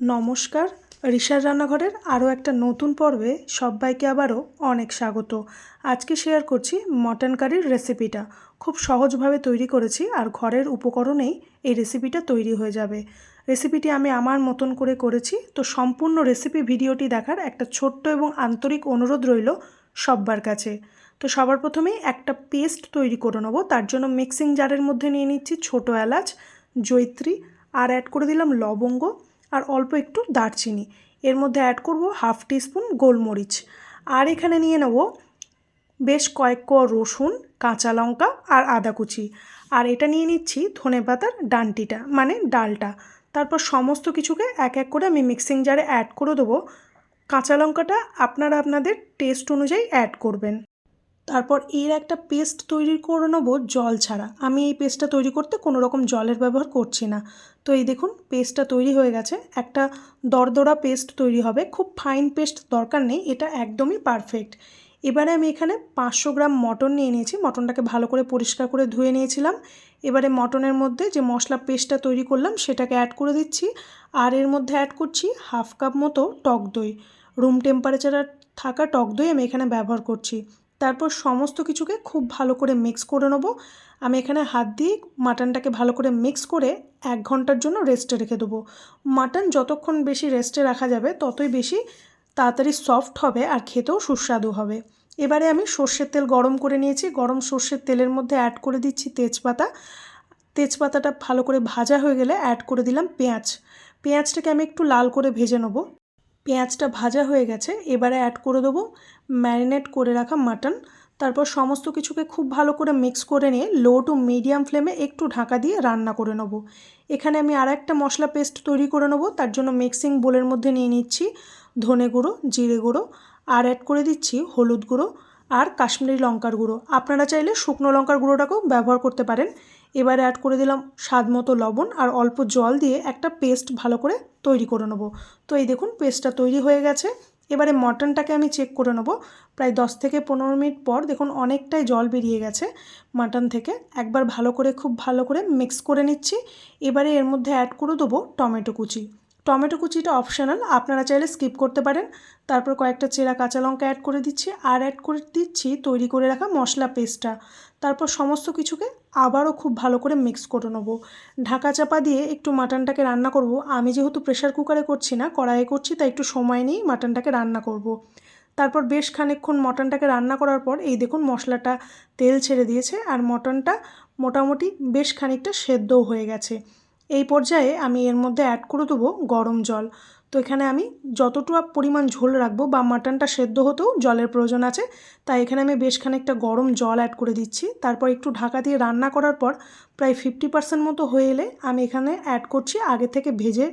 নমস্কার ঋষার রান্নাঘরের আরও একটা নতুন পর্বে সবাইকে আবারও অনেক স্বাগত। আজকে শেয়ার করছি মটন কারির রেসিপিটা খুব সহজভাবে তৈরি করেছি আর ঘরের উপকরণেই এই রেসিপিটা তৈরি হয়ে যাবে। রেসিপিটি আমি আমার মতন করে করেছি, তো সম্পূর্ণ রেসিপি ভিডিওটি দেখার একটা ছোট্ট এবং আন্তরিক অনুরোধ রইল সব্বার কাছে। তো সবার প্রথমেই একটা পেস্ট তৈরি করে নেব, তার জন্য মিক্সিং জারের মধ্যে নিয়ে নিচ্ছি ছোটো এলাচ জৈত্রী আর অ্যাড করে দিলাম লবঙ্গ আর অল্প একটু দারচিনি। এর মধ্যে অ্যাড করব হাফ টিস্পুন গোলমরিচ। আর এখানে নিয়ে নেব বেশ কয়েক কোয়া রসুন, কাঁচা লঙ্কা আর আদা কুচি। আর এটা নিয়ে নিচ্ছি ধনে পাতার ডান্টিটা মানে ডালটা। তারপর সমস্ত কিছুকে এক এক করে আমি মিক্সিং জারে অ্যাড করে দেবো। কাঁচা লঙ্কাটা আপনারা আপনাদের টেস্ট অনুযায়ী অ্যাড করবেন। তারপর এর একটা পেস্ট তৈরি করে নেব জল ছাড়া। আমি এই পেস্টটা তৈরি করতে কোনো রকম জলের ব্যবহার করছি না। তো এই দেখুন, পেস্টটা তৈরি হয়ে গেছে। একটা দরদরা পেস্ট তৈরি হবে। খুব ফাইন পেস্ট দরকার নেই, এটা একদমই পারফেক্ট। এবারে আমি এখানে পাঁচশো গ্রাম মটন নিয়ে নিয়েছি। মটনটাকে ভালো করে পরিষ্কার করে ধুয়ে নিয়েছিলাম। এবারে মটনের মধ্যে যে মশলা পেস্টটা তৈরি করলাম, সেটাকে অ্যাড করে দিচ্ছি। আর এর মধ্যে অ্যাড করছি হাফ কাপ মতো টক দই। রুম টেম্পারেচারে থাকা টক দই আমি এখানে ব্যবহার করছি। তারপর সমস্ত কিছুকে খুব ভালো করে মিক্স করে নেব। আমি এখানে হাত দিয়ে মাটনটাকে ভালো করে মিক্স করে এক ঘণ্টার জন্য রেস্টে রেখে দেবো। মাটন যতক্ষণ বেশি রেস্টে রাখা যাবে, ততই বেশি তাড়াতাড়ি সফট হবে আর খেতেও সুস্বাদু হবে। এবারে আমি সর্ষের তেল গরম করে নিয়েছি। গরম সর্ষের তেলের মধ্যে অ্যাড করে দিচ্ছি তেজপাতা। তেজপাতাটা ভালো করে ভাজা হয়ে গেলে অ্যাড করে দিলাম পেঁয়াজ। পেঁয়াজটাকে আমি একটু লাল করে ভেজে নেব। পেঁয়াজটা ভাজা হয়ে গেছে, এবারে অ্যাড করে দেবো ম্যারিনেট করে রাখা মাটন তারপর সমস্ত কিছুকে খুব ভালো করে মিক্স করে নিয়ে লো টু মিডিয়াম ফ্লেমে একটু ঢাকা দিয়ে রান্না করে নেব। এখানে আমি আর একটা মশলা পেস্ট তৈরি করে নেব, তার জন্য মিক্সিং বোলের মধ্যে নিয়ে নিচ্ছি ধনে গুঁড়ো, জিরে গুঁড়ো, আর অ্যাড করে দিচ্ছি হলুদ গুঁড়ো। আর কাশ্মীরি লঙ্কার গুঁড়ো। আপনারা চাইলে শুকনো লঙ্কার গুঁড়োটাকেও ব্যবহার করতে পারেন। এবারে অ্যাড করে দিলাম স্বাদ মতো লবণ আর অল্প জল দিয়ে একটা পেস্ট ভালো করে তৈরি করে নেব। তো এই দেখুন পেস্টটা তৈরি হয়ে গেছে। এবারে মটনটাকে আমি চেক করে নেব। প্রায় দশ থেকে পনেরো মিনিট পর দেখুন, অনেকটাই জল বেরিয়ে গেছে মাটন থেকে। একবার ভালো করে, খুব ভালো করে মিক্স করে নিচ্ছি। এবারে এর মধ্যে অ্যাড করে দেবো টমেটো কুচি। টমেটো কুচিটা অপশনাল আপনারা চাইলে স্কিপ করতে পারেন। তারপর কয়েকটা চেরা কাঁচা লঙ্কা অ্যাড করে দিচ্ছি। আর অ্যাড করে দিচ্ছি, তৈরি করে রাখা মশলা পেস্টটা তারপর সমস্ত কিছুকে আবারও খুব ভালো করে মিক্স করে নেব। ঢাকা চাপা দিয়ে একটু মাটনটাকে রান্না করব। আমি যেহেতু প্রেশার কুকারে করছি না, কড়াইয়ে করছি, তাই একটু সময় নিয়েই মাটনটাকে রান্না করব। তারপর বেশ খানিকক্ষণ মটনটাকে রান্না করার পর, এই দেখুন মশলাটা তেল ছেড়ে দিয়েছে। আর মটনটা মোটামুটি বেশ খানিকটা সেদ্ধও হয়ে গেছে। এই পর্যায়ে আমি এর মধ্যে অ্যাড করে দেবো গরম জল। তো এখানে আমি যতটুকু পরিমাণ ঝোল রাখব বা মাটনটা সেদ্ধ হতেও জলের প্রয়োজন আছে, তাই এখানে আমি বেশ খানিকটা গরম জল অ্যাড করে দিচ্ছি। তারপর একটু ঢাকা দিয়ে রান্না করার পর প্রায় ফিফটি পার্সেন্ট মতো হয়ে এলে আমি এখানে অ্যাড করছি আগে থেকে ভেজে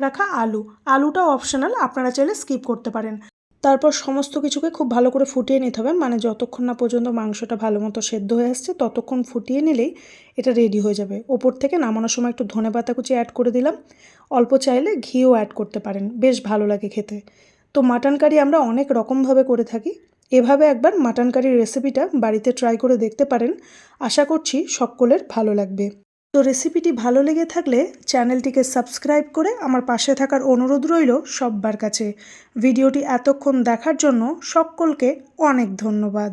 রাখা আলু। আলুটাও অপশনাল আপনারা চাইলে স্কিপ করতে পারেন। তারপর সমস্ত কিছুকে খুব ভালো করে ফুটিয়ে নিতে হবে। মানে যতক্ষণ না পর্যন্ত মাংসটা ভালো মতো সেদ্ধ হয়ে আসছে, ততক্ষণ ফুটিয়ে নিলেই এটা রেডি হয়ে যাবে। ওপর থেকে নামানোর সময় একটু ধনে পাতা কুচি অ্যাড করে দিলাম। অল্প চাইলে ঘিও অ্যাড করতে পারেন, বেশ ভালো লাগে খেতে। তো মাটন কারি আমরা অনেক রকমভাবে করে থাকি। এভাবে একবার মাটন কারির রেসিপিটা বাড়িতে ট্রাই করে দেখতে পারেন। আশা করছি সকলের ভালো লাগবে। তো রেসিপিটি ভালো লেগে থাকলে চ্যানেলটিকে সাবস্ক্রাইব করে আমার পাশে থাকার অনুরোধ রইল সব্বার কাছে। ভিডিওটি এতক্ষণ দেখার জন্য সকলকে অনেক ধন্যবাদ।